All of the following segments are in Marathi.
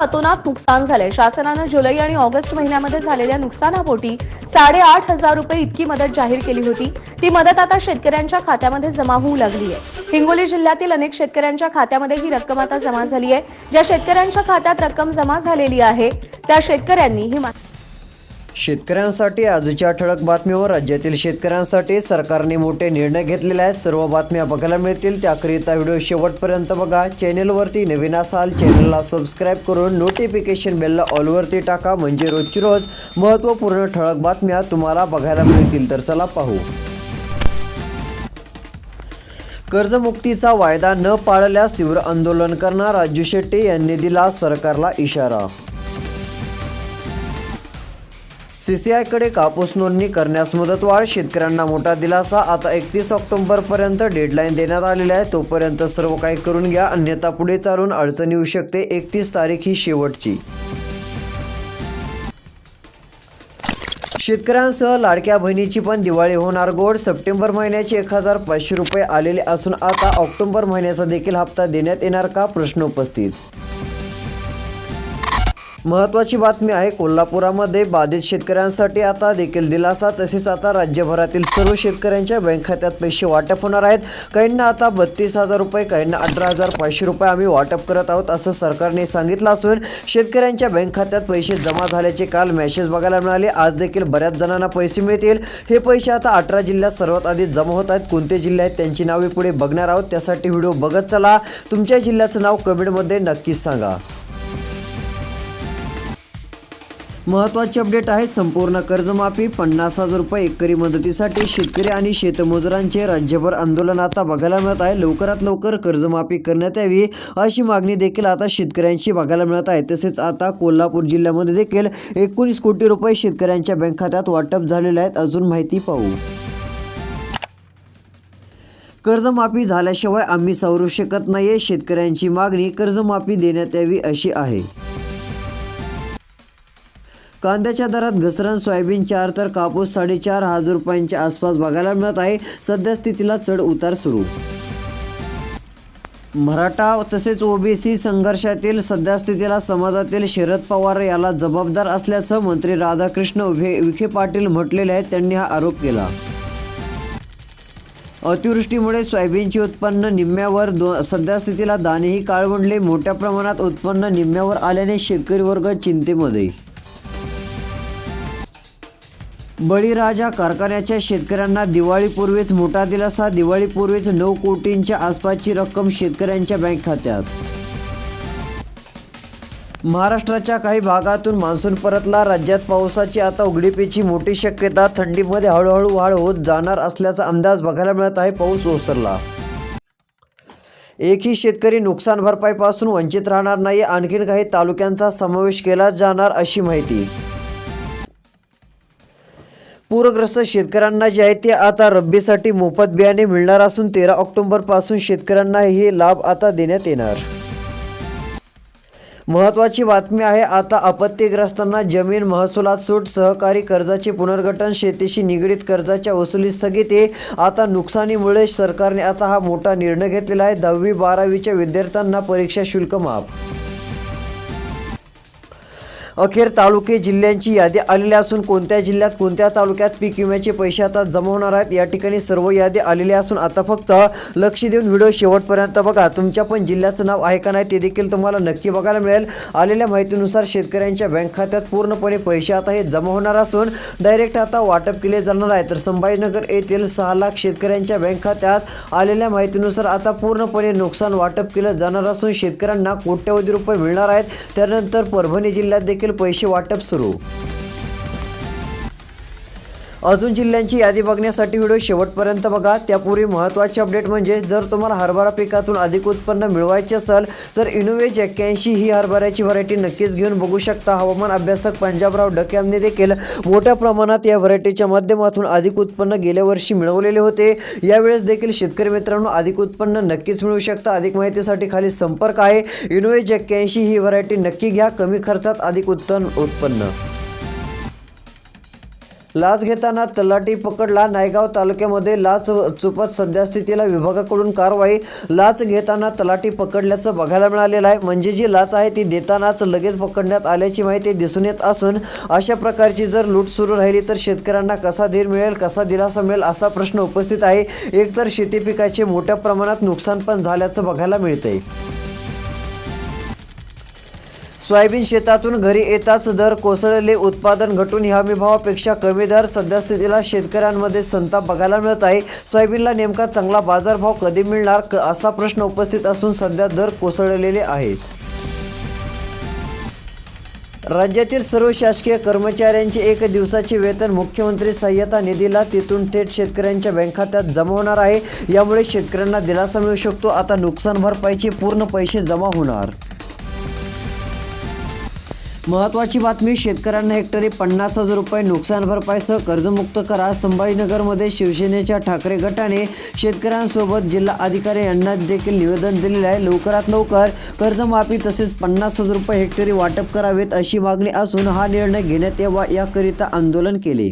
अतोनात नुकसान झालंय. शासनानं जुलै आणि ऑगस्ट महिन्यामध्ये झालेल्या नुकसानापोटी साडेआठ हजार रुपये इतकी मदत जाहीर केली होती. ती मदत आता शेतकऱ्यांच्या खात्यामध्ये जमा होऊ लागली आहे हिंगोली जिल्ह्यातील अनेक शेतकऱ्यांच्या खात्यामध्ये ही रक्कम आता जमा झाली आहे ज्या शेतकऱ्यांच्या खात्यात रक्कम जमा झालेली आहे त्या शेतकऱ्यांनी ही माहिती शेतकऱ्यांसाठी आजच्या ठळक बातमीवर राज्यातील शेतकऱ्यांसाठी सरकारने मोठे निर्णय घेतलेले आहेत. सर्व बातम्या बघायला मिळतील. त्याकरिता व्हिडिओ शेवटपर्यंत बघा. चॅनेलवरती नवीन असाल चॅनलला सबस्क्राईब करून नोटिफिकेशन बेलला ऑलवरती टाका. म्हणजे रोजची रोज महत्त्वपूर्ण ठळक बातम्या तुम्हाला बघायला मिळतील. तर चला पाहू. कर्जमुक्तीचा वायदा न पाळल्यास तीव्र आंदोलन करणार राजू शेट्टी. यांनी दिला सरकारला इशारा. सीसीआयकडे कापूस नोंदणी करण्यास मुदतवाढ शेतकऱ्यांना मोठा दिलासा. आता एकतीस ऑक्टोबरपर्यंत डेडलाईन देण्यात आलेली आहे. तोपर्यंत सर्व काही करून घ्या. अन्यथा पुढे चालून अडचण येऊ शकते. एकतीस तारीख ही शेवटची. शेतकऱ्यांसह लाडक्या बहिणीची पण दिवाळी होणार गोड. सप्टेंबर महिन्याचे एक हजार पाचशे रुपये आलेले असून आता ऑक्टोबर महिन्याचा देखील हप्ता देण्यात येणार का? प्रश्न उपस्थित महत्त्वाची बातमी आहे कोल्हापुरामध्ये बाधित शेतकऱ्यांसाठी आता देखील दिलासा तसेच आता राज्यभरातील सर्व शेतकऱ्यांच्या बँक खात्यात पैसे वाटप होणार आहेत. काहींना आता बत्तीस हजार रुपये काहींना अठरा हजार पाचशे रुपये आम्ही वाटप करत आहोत असं सरकारने सांगितलं असून शेतकऱ्यांच्या बँक खात्यात पैसे जमा झाल्याचे काल मेसेज बघायला मिळाले. आज देखील बऱ्याच जणांना पैसे मिळतील. हे पैसे आता अठरा जिल्ह्यात सर्वात आधी जमा होत आहेत. कोणते जिल्हे आहेत त्यांची नावे पुढे बघणार आहोत. त्यासाठी व्हिडिओ बघत चला. तुमच्या जिल्ह्याचं नाव कमेंटमध्ये नक्कीच सांगा. महत्त्वाचे अपडेट आहे संपूर्ण कर्जमाफी पन्नास हजार रुपये एकरी मदतीसाठी शेतकरी आणि शेतमजुरांचे राज्यभर आंदोलन आता बघायला मिळत आहे. लवकरात लवकर कर्जमाफी करण्यात यावी अशी मागणी देखील आता शेतकऱ्यांची बघायला मिळत आहे. तसेच आता कोल्हापूर जिल्ह्यामध्ये देखील एकोणीस कोटी रुपये शेतकऱ्यांच्या बँक खात्यात वाटप झालेले आहेत. अजून माहिती पाहू. कर्जमाफी झाल्याशिवाय आम्ही सावरू शकत नाहीये. शेतकऱ्यांची मागणी कर्जमाफी देण्यात यावी अशी आहे. कांद्याच्या दरात घसरण सोयाबीन चार तर कापूस साडेचार हजार रुपयांच्या आसपास बघायला मिळत आहे. सध्या स्थितीला चढ उतार सुरू. मराठा तसेच ओबीसी संघर्षातील सद्यस्थितीला समाजातील शरद पवार याला जबाबदार असल्याचं मंत्री राधाकृष्ण उभे विखे पाटील म्हटलेले आहेत. त्यांनी हा आरोप केला. अतिवृष्टीमुळे सोयाबीनचे उत्पन्न निम्म्यावर दो सद्यस्थितीला दानेही दाणेही काळवंडले. मोठ्या प्रमाणात उत्पन्न निम्म्यावर आल्याने शेतकरी वर्ग चिंतेमध्ये. बळीराजा कारखान्याच्या शेतकऱ्यांना दिवाळीपूर्वीच मोठा दिलासा दिवाळीपूर्वीच नऊ कोटींच्या आसपासची रक्कम शेतकऱ्यांच्या बँक खात्यात. महाराष्ट्राच्या काही भागातून मान्सून परतला राज्यात पावसाची आता उघडीपीची मोठी शक्यता थंडीमध्ये हळूहळू वाढ होत जाणार असल्याचा अंदाज बघायला मिळत आहे पाऊस ओसरला. एकही शेतकरी नुकसान भरपाईपासून वंचित राहणार नाही आणखीन काही तालुक्यांचा समावेश केला जाणार अशी माहिती. पूरग्रस्त शेतकऱ्यांना जे आहे ते आता रब्बीसाठी मोफत बियाणे मिळणार असून तेरा ऑक्टोबरपासून शेतकऱ्यांना हे लाभ आता देण्यात येणार. महत्त्वाची बातमी आहे आता आपत्तीग्रस्तांना जमीन महसुलात सूट सहकारी कर्जाचे पुनर्गठन शेतीशी निगडीत कर्जाच्या वसुली स्थगिती आता नुकसानीमुळे सरकारने आता हा मोठा निर्णय घेतलेला आहे. दहावी बारावीच्या विद्यार्थ्यांना परीक्षा शुल्क माफ अखेर तालुके जिल्ह्यांची यादी आलेली असून कोणत्या जिल्ह्यात कोणत्या तालुक्यात पीक विम्याचे पैसे आता जमा होणार आहेत या ठिकाणी सर्व यादी आलेली असून आता फक्त लक्ष देऊन व्हिडिओ शेवटपर्यंत बघा. तुमच्या पण जिल्ह्याचं नाव आहे का नाही ते देखील तुम्हाला नक्की बघायला मिळेल. आलेल्या माहितीनुसार शेतकऱ्यांच्या बँक खात्यात पूर्णपणे पैसे आता हे जमा होणार असून डायरेक्ट आता वाटप केले जाणार आहे. तर संभाजीनगर येथील सहा लाख शेतकऱ्यांच्या बँक खात्यात आलेल्या माहितीनुसार आता पूर्णपणे नुकसान वाटप केलं जाणार असून शेतकऱ्यांना कोट्यवधी रुपये मिळणार आहेत. त्यानंतर परभणी जिल्ह्यात देखील पैसे वाटप सुरू. अजून जिल्ह्यांची यादी बघण्यासाठी व्हिडिओ शेवटपर्यंत बघा. त्यापूर्वी महत्त्वाचे अपडेट म्हणजे जर तुम्हाला हरभरा पिकातून अधिक उत्पन्न मिळवायचे असेल तर इनोवेज एक्क्याऐंशी ही हरभऱ्याची व्हरायटी नक्कीच घेऊन बघू शकता. हवामान अभ्यासक पंजाबराव डक यांनी देखील मोठ्या प्रमाणात या व्हरायटीच्या माध्यमातून अधिक उत्पन्न गेल्या वर्षी मिळवलेले होते. यावेळेस देखील शेतकरी मित्रांनो अधिक उत्पन्न नक्कीच मिळू शकता. अधिक माहितीसाठी खाली संपर्क आहे. इनोवेज एक्क्याऐंशी ही व्हरायटी नक्की घ्या. कमी खर्चात अधिक उत्पन्न उत्पन्न. लाच घेताना तलाठी पकडला. नायगाव तालुक्यामध्ये लाच चुपत सध्यास्थितीला विभागाकडून कारवाई. लाच घेताना तलाठी पकडल्याचं बघायला मिळालेलं आहे. म्हणजे जी लाच आहे ती देतानाच लगेच पकडण्यात आल्याची माहिती दिसून येत असून अशा प्रकारची जर लूट सुरू राहिली तर शेतकऱ्यांना कसा धीर मिळेल कसा दिलासा मिळेल असा प्रश्न उपस्थित आहे. एकतर शेती पिकाचे मोठ्या प्रमाणात नुकसान पण झाल्याचं बघायला मिळतंय. सोयाबीन शेतातून घरी येताच दर कोसळले. उत्पादन घटून हमीभावापेक्षा कमी दर सद्यस्थितीला शेतकऱ्यांमध्ये संताप बघायला मिळत आहे. सोयाबीनला नेमका चांगला बाजारभाव कधी मिळणार क- असा प्रश्न उपस्थित असून सध्या दर कोसळलेले आहेत. राज्यातील सर्व शासकीय कर्मचाऱ्यांचे एक दिवसाचे वेतन मुख्यमंत्री सहाय्यता निधीला तिथून थेट शेतकऱ्यांच्या बँक खात्यात जमा होणार आहे. यामुळे शेतकऱ्यांना दिलासा मिळू शकतो. आता नुकसान भरपाईचे पूर्ण पैसे जमा होणार. महत्त्वाची बातमी शेतकऱ्यांना हेक्टरी पन्नास हजार रुपये नुकसान भरपाईसह कर्जमुक्त करा संभाजीनगरमध्ये शिवसेनेच्या ठाकरे गटाने शेतकऱ्यांसोबत जिल्हा अधिकारी यांना देखील निवेदन दिलेले आहे. लवकरात लवकर कर्जमाफी तसेच पन्नास हजार रुपये हेक्टरी वाटप करावेत अशी मागणी असून हा निर्णय घेण्यात यावा याकरिता आंदोलन केले.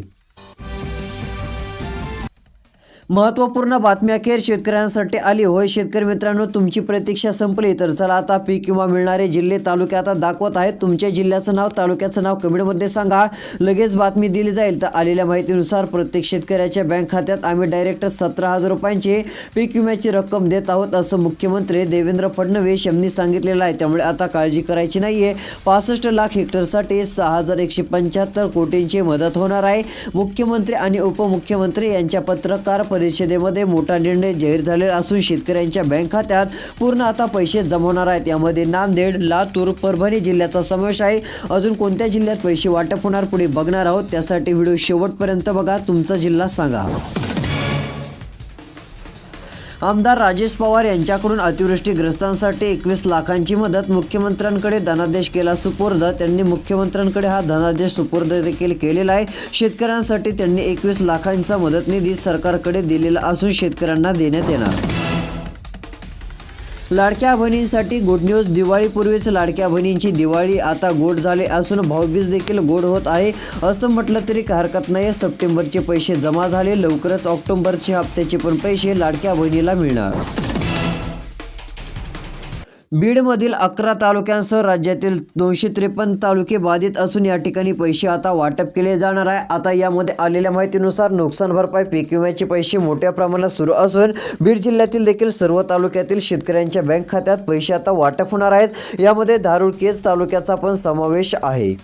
महत्त्वपूर्ण बातम्याखेर अखेर शेतकऱ्यांसाठी आली. होय शेतकरी मित्रांनो तुमची प्रतीक्षा संपली. तर चला आता पीक किंवा मिळणारे जिल्हे तालुके आता दाखवत आहेत. तुमच्या जिल्ह्याचं नाव तालुक्याचं नाव कमेंटमध्ये सांगा. लगेच बातमी दिली जाईल. तर आलेल्या माहितीनुसार प्रत्येक शेतकऱ्याच्या बँक खात्यात आम्ही डायरेक्ट सतरा हजार रुपयांची पीक विम्याची रक्कम देत आहोत असं मुख्यमंत्री देवेंद्र फडणवीस यांनी सांगितलेलं आहे. त्यामुळे आता काळजी करायची नाही आहे पासष्ट लाख हेक्टरसाठी सहा हजार एकशे पंच्याहत्तर कोटींची मदत होणार आहे. मुख्यमंत्री आणि उपमुख्यमंत्री यांच्या पत्रकार परिषदेमध्ये मोठा निर्णय जाहीर झालेला असून शेतकऱ्यांच्या बँक खात्यात पूर्ण आता पैसे जमवणार आहेत. यामध्ये नांदेड लातूर परभणी जिल्ह्याचा समावेश आहे. अजून कोणत्या जिल्ह्यात पैसे वाटप होणार पुढे बघणार आहोत. त्यासाठी व्हिडिओ शेवटपर्यंत बघा. तुमचा जिल्हा सांगा. आमदार राजेश पवार यांच्याकडून अतिवृष्टीग्रस्तांसाठी एकवीस लाखांची मदत मुख्यमंत्र्यांकडे धनादेश केला सुपूर्द. त्यांनी मुख्यमंत्र्यांकडे हा धनादेश सुपूर्द देखील केलेला आहे. शेतकऱ्यांसाठी त्यांनी एकवीस लाखांचा मदत निधी सरकारकडे दिलेला असून शेतकऱ्यांना देण्यात येणार. लाडक्या बहिणींसाठी गुड न्यूज दिवाळीपूर्वीच लाडक्या बहिणींची दिवाळी आता गोड झाले असून भाऊबीज देखील गोड होत आहे. असं म्हटलं तरी काही हरकत नाही सप्टेंबरचे पैसे जमा झाले. लवकरच ऑक्टोबरचे हप्त्याचे पण पैसे लाडक्या बहिणीला मिळणार. बीडमधील अकरा तालुक्यांसह राज्यातील दोनशे त्रेपन्न तालुके बाधित असून या ठिकाणी पैसे आता वाटप केले जाणार आहे. आता यामध्ये आलेल्या माहितीनुसार नुकसान भरपाई पीक विम्याचे पैसे मोठ्या प्रमाणात सुरू असून बीड जिल्ह्यातील देखील सर्व तालुक्यातील शेतकऱ्यांच्या बँक खात्यात पैसे आता वाटप होणार आहेत. यामध्ये धारूळ केज तालुक्याचा पण समावेश आहे.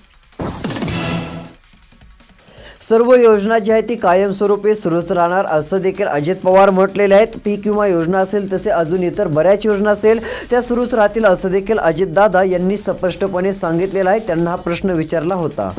सर्व योजना जी आहे ती कायमस्वरूपी सुरूच राहणार. असं देखील अजित पवार म्हटलेले आहेत. पीक विमा योजना असेल तसे अजून इतर बऱ्याच योजना असेल त्या सुरूच राहतील असं देखील अजितदादा यांनी स्पष्टपणे सांगितलेलं आहे. त्यांना हा प्रश्न विचारला होता.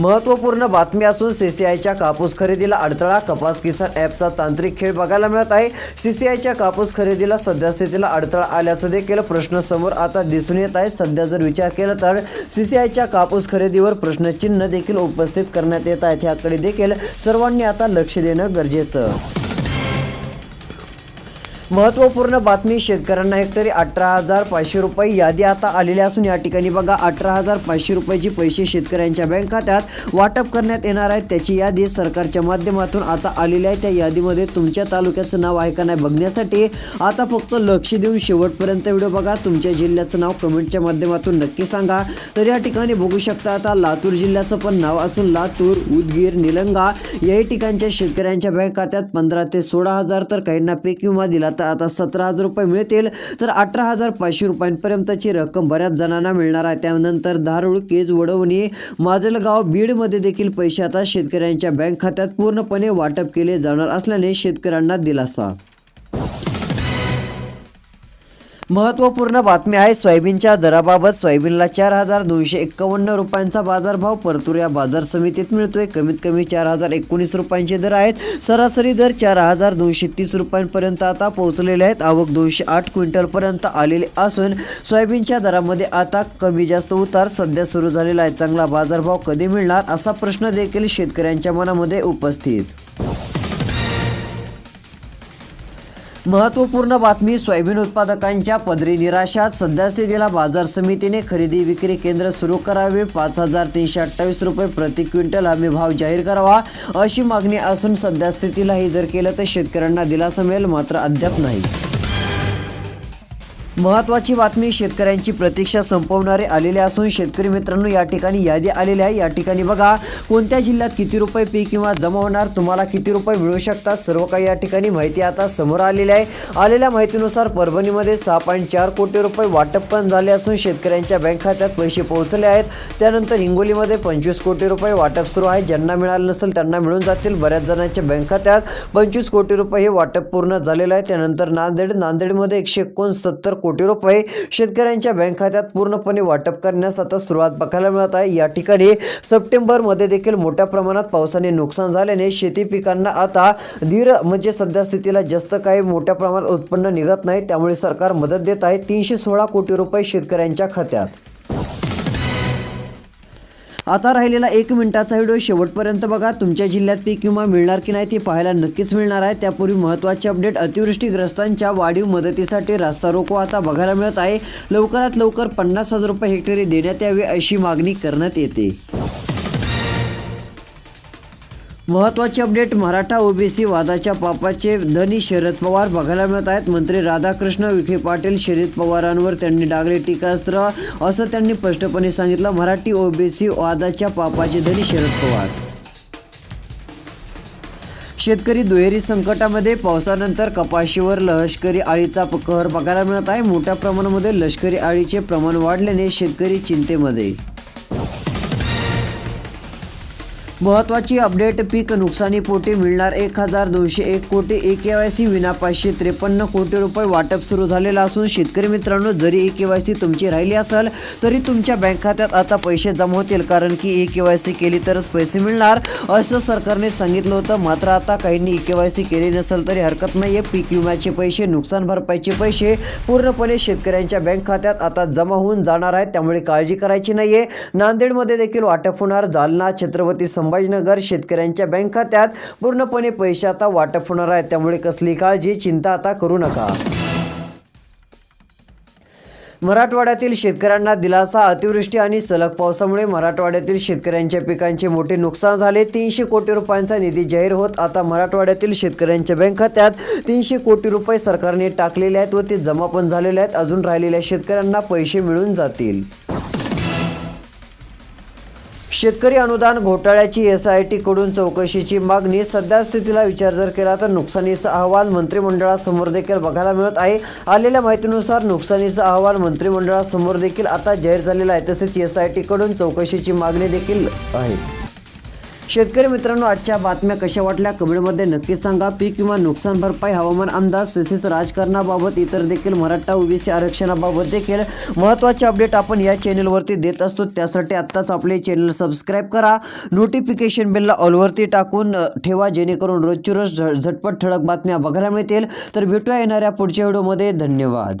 महत्त्वपूर्ण बातमी असून सी सी आयच्या कापूस खरेदीला अडथळा कपास किसान ॲपचा तांत्रिक खेळ बघायला मिळत आहे. सी सी आयच्या कापूस खरेदीला सद्यस्थितीला अडथळा आल्याचं देखील प्रश्न समोर आता दिसून येत आहे. सध्या जर विचार केला तर सी सी आयच्या कापूस खरेदीवर प्रश्नचिन्ह देखील उपस्थित करण्यात येत आहेत. ह्याकडे देखील सर्वांनी आता लक्ष देणं गरजेचं. महत्त्वपूर्ण बातमी शेतकऱ्यांना हेक्टरी अठरा हजार पाचशे रुपये यादी आता आलेली असून या ठिकाणी बघा अठरा हजार पाचशे रुपयाची पैसे शेतकऱ्यांच्या बँक खात्यात वाटप करण्यात येणार आहेत त्याची यादी सरकारच्या माध्यमातून आता आलेली आहे. त्या यादीमध्ये तुमच्या तालुक्याचं नाव आहे का नाही बघण्यासाठी आता फक्त लक्ष देऊन शेवटपर्यंत व्हिडिओ बघा. तुमच्या जिल्ह्याचं नाव कमेंटच्या माध्यमातून नक्की सांगा. तर या ठिकाणी बघू शकता आता लातूर जिल्ह्याचं पण नाव असून लातूर उदगीर निलंगा याही ठिकाणच्या शेतकऱ्यांच्या बँक खात्यात पंधरा ते सोळा हजार तर काहींना पेक विमा दिला तर आता सतरा हजार रुपये मिळतील तर अठरा हजार पाचशे रुपयांपर्यंतची रक्कम बऱ्याच जणांना मिळणार आहे. त्यानंतर धारूळ केज वडवणी माजलगाव बीडमध्ये देखील पैसे आता शेतकऱ्यांच्या बँक खात्यात पूर्णपणे वाटप केले जाणार असल्याने शेतकऱ्यांना दिलासा. महत्त्वपूर्ण बातमी आहे सोयाबीनच्या दराबाबत सोयाबीनला चार हजार दोनशे एक्कावन्न रुपयांचा बाजारभाव. परतूर या बाजार समितीत मिळतोय. कमीत कमी चार हजार एकोणीस रुपयांचे दर आहेत. सरासरी दर चार हजार दोनशे तीस रुपयांपर्यंत आता पोहोचलेले आहेत. आवक दोनशे आठ क्विंटलपर्यंत आलेले असून सोयाबीनच्या दरामध्ये आता कमी जास्त उतार सध्या सुरू झालेला आहे. चांगला बाजारभाव कधी मिळणार असा प्रश्न देखील शेतकऱ्यांच्या मनामध्ये उपस्थित. महत्त्वपूर्ण बातमी सोयाबीन उत्पादकांच्या पदरी निराशात सध्यास्थितीला बाजार समितीने खरेदी विक्री केंद्र सुरू करावे. पाच हजार तीनशे अठ्ठावीस रुपये प्रति क्विंटल हमी भाव जाहीर करावा अशी मागणी असून सध्यास्थितीला हे जर केलं तर शेतकऱ्यांना दिलासा मिळेल मात्र अद्याप नाही. महत्त्वाची बातमी शेतकऱ्यांची प्रतीक्षा संपवणारे आलेले असून शेतकरी मित्रांनो या ठिकाणी यादी आलेली आहे. या ठिकाणी बघा कोणत्या जिल्ह्यात किती रुपये पीक किंवा जमा होणार तुम्हाला किती रुपये मिळू शकतात सर्व काही या ठिकाणी माहिती आता समोर आलेली आहे. आलेल्या माहितीनुसार परभणीमध्ये सहा पॉईंट चार कोटी रुपये वाटप पण झाले असून शेतकऱ्यांच्या बँक खात्यात पैसे पोहोचले आहेत. त्यानंतर हिंगोलीमध्ये पंचवीस कोटी रुपये वाटप सुरू आहे. ज्यांना मिळालं नसेल त्यांना मिळून जातील. बऱ्याच जणांच्या बँक खात्यात पंचवीस कोटी रुपये हे वाटप पूर्ण झालेलं आहे. त्यानंतर नांदेड नांदेडमध्ये एकशे एकोणसत्तर कोटी रुपये शेतकऱ्यांच्या बँक खात्यात पूर्णपणे वाटप करण्यास आता सुरुवात बघायला मिळत आहे. या ठिकाणी सप्टेंबरमध्ये देखील मोठ्या प्रमाणात पावसाने नुकसान झाल्याने शेती पिकांना आता धीर म्हणजे सध्या स्थितीला जास्त काही मोठ्या प्रमाणात उत्पन्न निघत नाही. त्यामुळे सरकार मदत देत आहे. तीनशे सोळा कोटी रुपये शेतकऱ्यांच्या खात्यात. आता राहिलेला एक मिनिटाचा व्हिडिओ शेवटपर्यंत बघा. तुमच्या जिल्ह्यात पीक विमा मिळणार की नाही ते पाहायला नक्कीच मिळणार आहे. त्यापूर्वी महत्त्वाचे अपडेट अतिवृष्टीग्रस्तांच्या वाढीव मदतीसाठी रास्ता रोको आता बघायला मिळत आहे. लवकरात लवकर पन्नास हजार रुपये हेक्टरी देण्यात यावे अशी मागणी करण्यात येते. महत्त्वाचे अपडेट मराठा ओबीसी वादाच्या पापाचे धनी शरद पवार बघायला मिळत आहेत. मंत्री राधाकृष्ण विखे पाटील शरद पवारांवर त्यांनी डागले टीकास्त्र असं त्यांनी स्पष्टपणे सांगितलं. मराठी ओबीसी वादाच्या पापाचे धनी शरद पवार. शेतकरी दुहेरी संकटामध्ये पावसानंतर कपाशीवर लष्करी आळीचा कहर बघायला मिळत आहे. मोठ्या प्रमाणामध्ये लष्करी आळीचे प्रमाण वाढल्याने शेतकरी चिंतेमध्ये. महत्त्वाची अपडेट पीक नुकसानीपोटी मिळणार एक हजार दोनशे एक कोटी. ए के वाय सी विना पाचशे त्रेपन्न कोटी रुपये वाटप सुरू झालेलं असून शेतकरी मित्रांनो जरी ए के वाय सी तुमची राहिली असेल तरी तुमच्या बँक खात्यात आता पैसे जमा होतील कारण की ए के वाय सी केली तरच पैसे मिळणार असं सरकारने सांगितलं होतं. मात्र आता काहींनी ए के वाय सी केली नसेल तरी हरकत नाही आहे पीक विम्याचे पैसे नुकसान भरपाईचे पैसे पूर्णपणे शेतकऱ्यांच्या बँक खात्यात आता जमा होऊन जाणार आहेत त्यामुळे काळजी करायची नाही आहे नांदेडमध्ये देखील वाटप होणार. जालना छत्रपती संभाजीनगर शेतकऱ्यांच्या बँक खात्यात पूर्णपणे पैसे आता वाटप होणार आहे त्यामुळे कसली काळजी चिंता आता करू नका. मराठवाड्यातील शेतकऱ्यांना दिलासा अतिवृष्टी आणि सलग पावसामुळे मराठवाड्यातील शेतकऱ्यांच्या पिकांचे मोठे नुकसान झाले. तीनशे कोटी रुपयांचा निधी जाहीर होत आता मराठवाड्यातील शेतकऱ्यांच्या बँक खात्यात तीनशे कोटी रुपये सरकारने टाकलेले आहेत व ते जमा पण झालेले आहेत. अजून राहिलेल्या शेतकऱ्यांना पैसे मिळून जातील. शेतकरी अनुदान घोटाळ्याची एस आय टीकडून चौकशीची मागणी. सध्या स्थितीला विचार जर केला तर नुकसानीचा अहवाल मंत्रिमंडळासमोर देखील बघायला मिळत आहे. आलेल्या माहितीनुसार नुकसानीचा अहवाल मंत्रिमंडळासमोर देखील आता जाहीर झालेला आहे. तसेच एस आय टीकडून चौकशीची मागणी देखील आहे. शेतकरी मित्रांनो आजच्या बातम्या कशा वाटल्या? कमेंटमध्ये नक्की सांगा. पीक किंवा नुकसान भरपाई हवामान अंदाज तसेच राजकारणाबाबत इतर देखील मराठा ओबीसी आरक्षणाबाबत देखील महत्त्वाचे अपडेट आपण या चॅनलवरती देत असतो. त्यासाठी आत्ताच आपले चॅनल सबस्क्राईब करा. नोटिफिकेशन बेलला ऑलवरती टाकून ठेवा जेणेकरून रोजची रोज झ- झटपट ठळक बातम्या बघायला मिळतील. तर भेटूया येणाऱ्या पुढच्या व्हिडिओमध्ये. धन्यवाद.